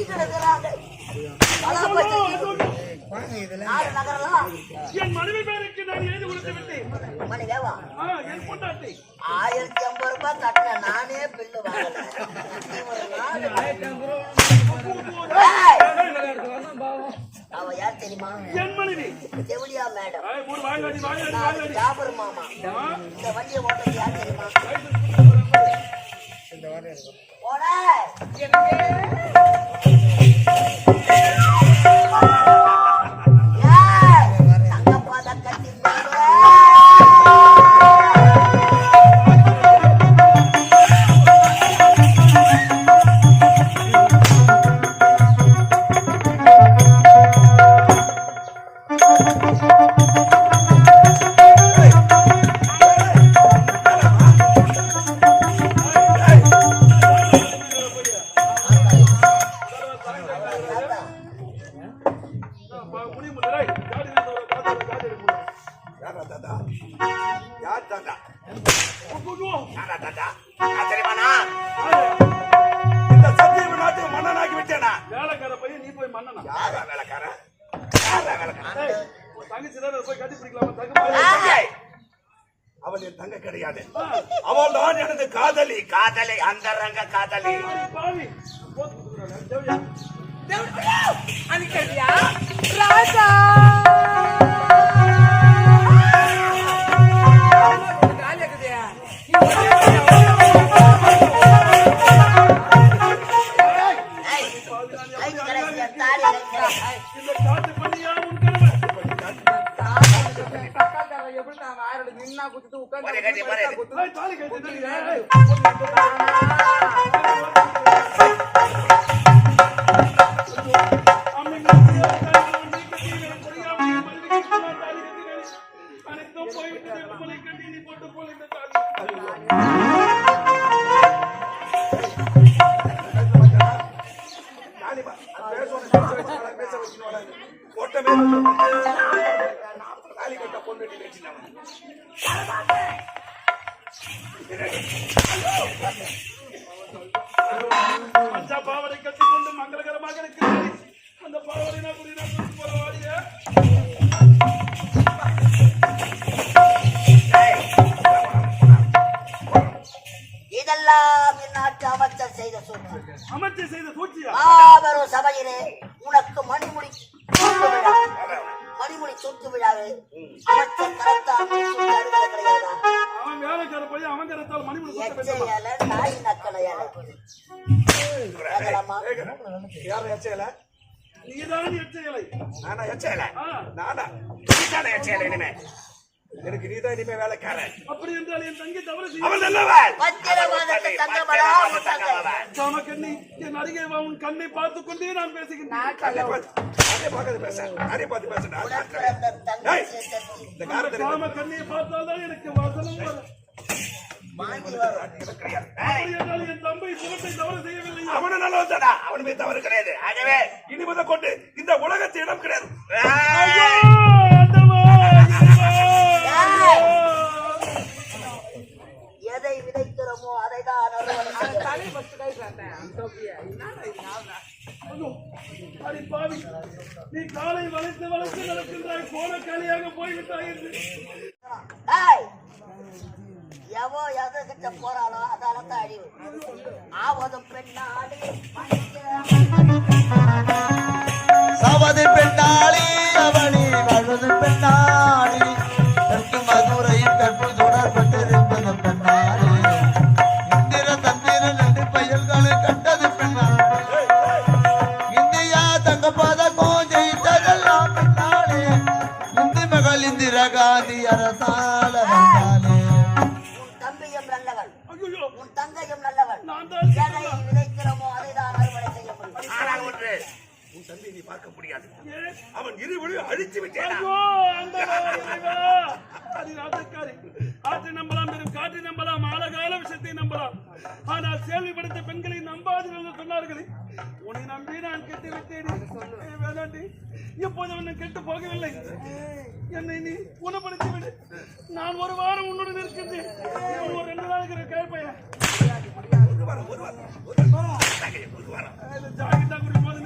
குட்டி கிடக்குறாங்க என் மனைவி பேருக்கு நான் எழுதி கொடுத்து விட்டேன் ஆ, என் பொண்டாட்டி. ஆயிரத்தி ஐம்பது ரூபாய் நானே பில்லு! அவ யார் தெரியுமா? என் மனைவி. செவிலியா மேடம். ஜாபர் மாமா. இந்த வண்டியை ஓட்டுறது யார் தெரியுமா? போட ஏய், அவள் என் தங்க கிடையாது. அவள் தான் எனது காதலி. காதலி அந்த ரங்க காதலி. பாவி. தாலி கட்டினேன். அனைத்தும் போய்விட்டது. உங்களை கட்டி நீ போட்டு போல் இந்த தாலி. கிடையாதா அவன் வேலைக்கார அவன் கரத்தால் மணிமுடி? எச்சையால நாய் நக்கலையால யாரும் எச்சையில? நீதான் எச்சையலை. நானா எச்சையில. நானா? நீதானே எச்சையில இனிமே? எனக்கு நீதான் இனிமே வேலைக்காரன். அப்படி என்றால் என் தங்கை தவறு நல்லவள். பத்திரவாதத்தை தங்கமடா உன் கண்ணி என் அருகே வா உன் கண்ணை பார்த்துக் கொண்டே நான் பேசுகின்றேன். அதே பார்த்து பேச அதே பார்த்து பேசுறேன் இந்த காரணத்தை சாம கண்ணியை பார்த்தால்தான் எனக்கு வாசனம் வரும் வாங்கி வரும் அப்படி தவறு அவனுமே தவறு கிடையாது ஆகவே இனி முதல் கொண்டு இந்த உலகத்து இடம் கிடையாது எதை விதைக்கிறோமோ அதை தான் அறுவடை செய்ய அடி பாவி, நீ காலை வளைத்து வளைத்து நடக்கின்றாய். போன காலியாக போய்விட்டாய் என்று. எவோ எதை கிட்ட போறாளோ அதால தான் அழிவு. ஆவதும் பெண்ணாடி அவன் இரு வழியும் அழித்து விட்டேனா. அடி நாட்டுக்காரி. ஆற்றை நம்பலாம் பெரும் காற்றை நம்பலாம் ஆழகால விஷயத்தை நம்பலாம். ஆனால் சேவைப்படுத்த பெண்களை நம்பாதீர்கள் என்று சொன்னார்களே. உன்னை நம்பி நான் கெட்டு விட்டேனே. வேணாண்டி. இப்போது உன்னை கெட்டு போகவில்லை. என்னை நீ குணப்படுத்தி விடு நான் ஒரு வாரம் உன்னுடன் இருக்கின்றேன். ஒரு ரெண்டு நாளைக்கு கேட்பையா ஒரு வாரம் ஒரு வாரம் ஒரு வாரம் ஒரு வாரம் ஜாகிட்டா குடி போது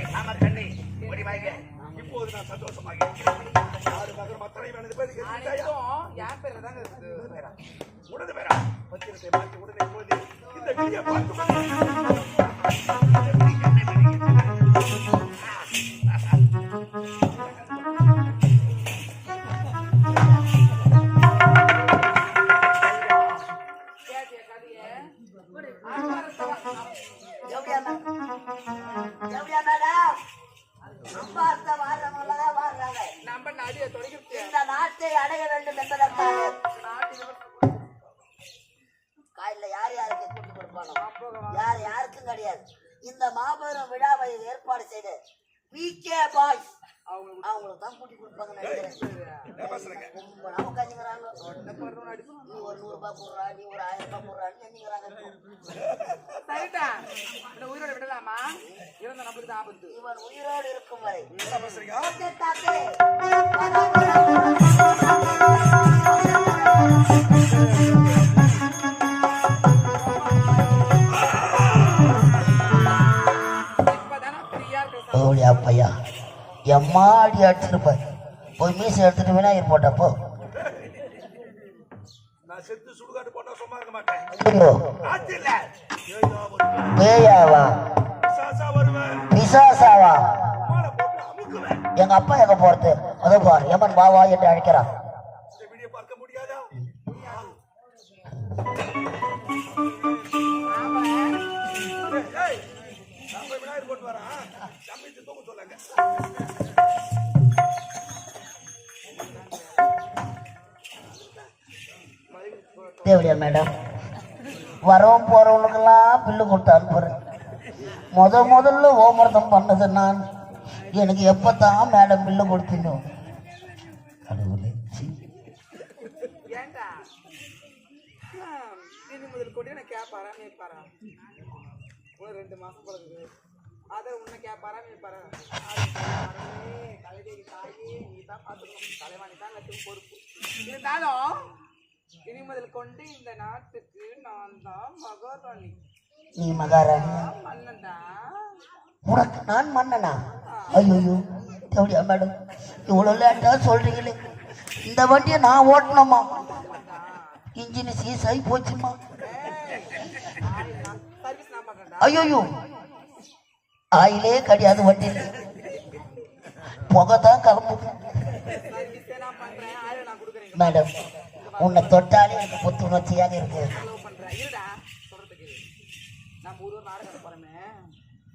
உடனே கண்ணி, இப்போது நான் சந்தோஷமாக பேரா? பத்திரத்தை மாற்றி உடனே இப்போது இந்த விதியை பார்த்து தான் கூட்டி கொடுப்பாங்க நினைக்கிறேன் ரொம்ப நாம கஞ்சிக்கிறாங்க நீ ஒரு நூறு ரூபாய் போடுறா நீ ஒரு ஆயிரம் ரூபாய் போடுறான்னு எண்ணிக்கிறாங்க சரிட்டா இந்த உயிரோட விடலாமா இறந்த நம்மளுக்கு தான் ஆபத்து இவன் உயிரோடு இருக்கும் வரை தாத்தே, எம்மாடி அடிச்சிருப்பார். போய் மீசை எடுத்துட்டு விநாயகர் போட்டப்போ போட்டா பேயாவா பிசாசாவா. போட்டு எங்க அப்பா எங்க போறது? அதோ பார் யமன் வா வா என்று அழைக்கிறான் பார்க்க முடியாதா? ஏய், தேவையா மேடம்? வரவும் போறவனுக்கெல்லாம் பில்லு கொடுத்து அனுப்புகிறேன் முத முதல்ல ஓமர்தம் பண்ணது நான். எனக்கு எப்போ தான் மேடம் பில்லு கொடுத்தீங்க கடவுளே ஏன்டா ஹம், முதல் கொண்டு என்ன கேட்பாரா நிற்பாரா? ஒரு ரெண்டு மாசம் பிறகு அதை உன்னை கேட்பாரா நிற்பாரா? கலைதேவி தாயி நீ தான் பார்த்துக்கணும். தலைவாணி தான் எல்லாத்துக்கும் பொறுப்பு. இருந்தாலும் இனி முதல் கொண்டு இந்த நாட்டுக்கு நான் தான் மகாராணி நீ மகாராணி? மன்னன்டா உனக்கு நான் மன்னனா? ஐயோ தேவடியா மேடம்? இவ்வளோ லேட்டா சொல்றீங்களே. இந்த வண்டியை நான் ஓட்டணுமா? இன்ஜின் சீஸ் ஆகி போச்சுமா? ஐயோ ஆயிலே கிடையாது வண்டியில் புகை தான் கிளம்புது மேடம் உன்னை தொட்டாலே எனக்கு புத்துணர்ச்சியாக இருக்கு. நம்ம ஊர் நாடகம் போறோமே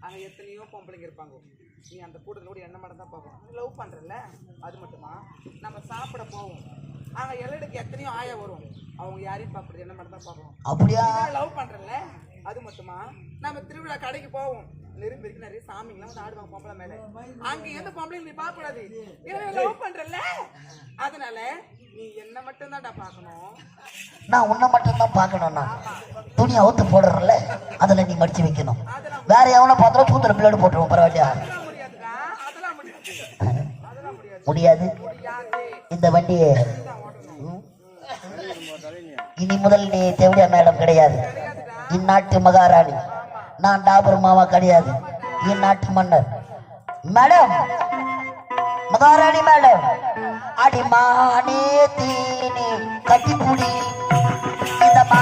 அங்க எத்தனையோ பொம்பளைங்க இருப்பாங்க. நீ அந்த கூட்டத்துல கூட என்ன மட்டும் தான் லவ் பண்றல அது மட்டுமா? நம்ம சாப்பிட போவோம். அங்க எல்லடுக்கு எத்தனையோ ஆயா வரும். அவங்க யாரையும் பார்க்கறது என்ன மட்டும் தான் பார்க்கணும் அப்படியா? லவ் பண்றல அது மட்டுமா? நம்ம திருவிழா கடைக்கு போவோம். இருக்கு நிறைய சாமிங்களாம் வந்து ஆடுவாங்க பொம்பளை மேல. அங்க எந்த பொம்பளையும் நீ பார்க்க கூடாது லவ் பண்றல அதனால நீ என்ன மட்டும் தான்டா பார்க்கணும். நான் உன்னை மட்டும்தான் பார்க்கணும்னா துணி அவுத்து போடுறல அதில் நீ மடிச்சு வைக்கணும். வேற எவனை பார்த்தாலும் பூத்துல பிள்ளைடு போட்டுருவோம் பரவாயில்லையா? முடியாது. இந்த வண்டியை இனி முதல் நீ தேவடியா மேடம் கிடையாது. இந்நாட்டு மகாராணி. நான் டாபர் மாமா கிடையாது. இந்நாட்டு மன்னர். மேடம்! மகாராணி மேடம்! அடிமானே தீனி கட்டிப்புடி இந்த மா